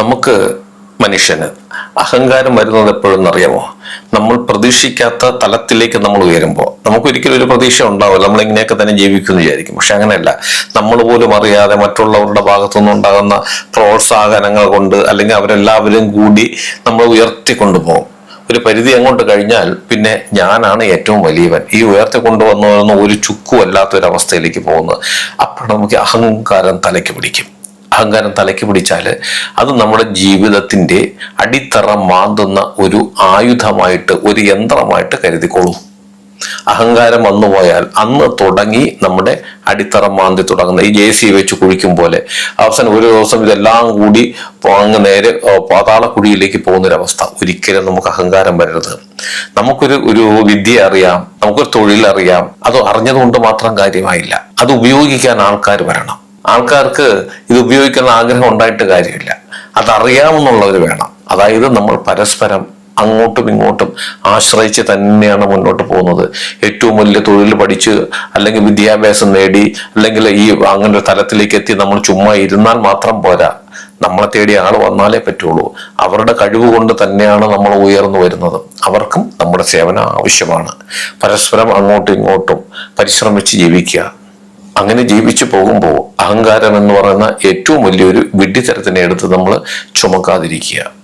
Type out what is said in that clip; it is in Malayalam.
നമുക്ക് മനുഷ്യന് അഹങ്കാരം വരുന്നത് എപ്പോഴും അറിയാമോ നമ്മൾ പ്രതീക്ഷിക്കാത്ത തലത്തിലേക്ക് നമ്മൾ ഉയരുമ്പോൾ നമുക്ക് ഒരിക്കലും ഒരു പ്രതീക്ഷ ഉണ്ടാവില്ല. നമ്മൾ ഇങ്ങനെയൊക്കെ തന്നെ ജീവിക്കുമെന്ന് വിചാരിക്കും. പക്ഷെ അങ്ങനെയല്ല. നമ്മൾ പോലും അറിയാതെ മറ്റുള്ളവരുടെ ഭാഗത്തുനിന്ന് ഉണ്ടാകുന്ന പ്രോത്സാഹനങ്ങൾ കൊണ്ട് അല്ലെങ്കിൽ അവരെല്ലാവരും കൂടി നമ്മൾ ഉയർത്തിക്കൊണ്ടുപോകും. ഒരു പരിധി അങ്ങോട്ട് കഴിഞ്ഞാൽ പിന്നെ ഞാനാണ് ഏറ്റവും വലിയവൻ. ഈ ഉയർത്തി കൊണ്ടുവന്നു ഒരു ചുക്കുമല്ലാത്തൊരവസ്ഥയിലേക്ക് പോകുന്നത്. അപ്പോൾ നമുക്ക് അഹങ്കാരം തലയ്ക്ക് പിടിക്കും. അഹങ്കാരം തലയ്ക്ക് പിടിച്ചാൽ അത് നമ്മുടെ ജീവിതത്തിന്റെ അടിത്തറ മാന്തുന്ന ഒരു ആയുധമായിട്ട് ഒരു യന്ത്രമായിട്ട് കരുതിക്കോളൂ. അഹങ്കാരം വന്നുപോയാൽ അന്ന് തുടങ്ങി നമ്മുടെ അടിത്തറ മാന്തി തുടങ്ങുന്ന ഈ ജെ സി വെച്ച് കുഴിക്കും പോലെ അവസാനം ഒരു ദിവസം ഇതെല്ലാം കൂടി അങ്ങ് നേരെ പാതാളക്കുടിയിലേക്ക് പോകുന്നൊരവസ്ഥ. ഒരിക്കലും നമുക്ക് അഹങ്കാരം വരരുത്. നമുക്കൊരു ഒരു വിദ്യ അറിയാം നമുക്കൊരു തൊഴിലറിയാം അത് അറിഞ്ഞതുകൊണ്ട് മാത്രം കാര്യമായില്ല. അത് ഉപയോഗിക്കാൻ ആൾക്കാർ വരണം. ആൾക്കാർക്ക് ഇത് ഉപയോഗിക്കുന്ന ആഗ്രഹം ഉണ്ടായിട്ട് കാര്യമില്ല. അതറിയാമെന്നുള്ളവർ വേണം. അതായത് നമ്മൾ പരസ്പരം അങ്ങോട്ടും ഇങ്ങോട്ടും ആശ്രയിച്ച് തന്നെയാണ് മുന്നോട്ട് പോകുന്നത്. ഏറ്റവും വലിയ തൊഴിൽ പഠിച്ച് അല്ലെങ്കിൽ വിദ്യാഭ്യാസം നേടി അല്ലെങ്കിൽ ഈ അങ്ങനെ ഒരു തലത്തിലേക്ക് എത്തി നമ്മൾ ചുമ്മാ ഇരുന്നാൽ മാത്രം പോരാ. നമ്മളെ തേടി ആൾ വന്നാലേ പറ്റുള്ളൂ. അവരുടെ കഴിവ് കൊണ്ട് തന്നെയാണ് നമ്മൾ ഉയർന്നു വരുന്നത്. അവർക്കും നമ്മുടെ സേവനം ആവശ്യമാണ്. പരസ്പരം അങ്ങോട്ടും ഇങ്ങോട്ടും പരിശ്രമിച്ച് ജീവിക്കുക. അങ്ങനെ ജീവിച്ചു പോകുമ്പോൾ അഹങ്കാരം എന്ന് പറയുന്ന ഏറ്റവും വലിയൊരു വിഡ്ഢിത്തരത്തിനെ എടുത്ത് നമ്മൾ ചുമക്കാതിരിക്കുക.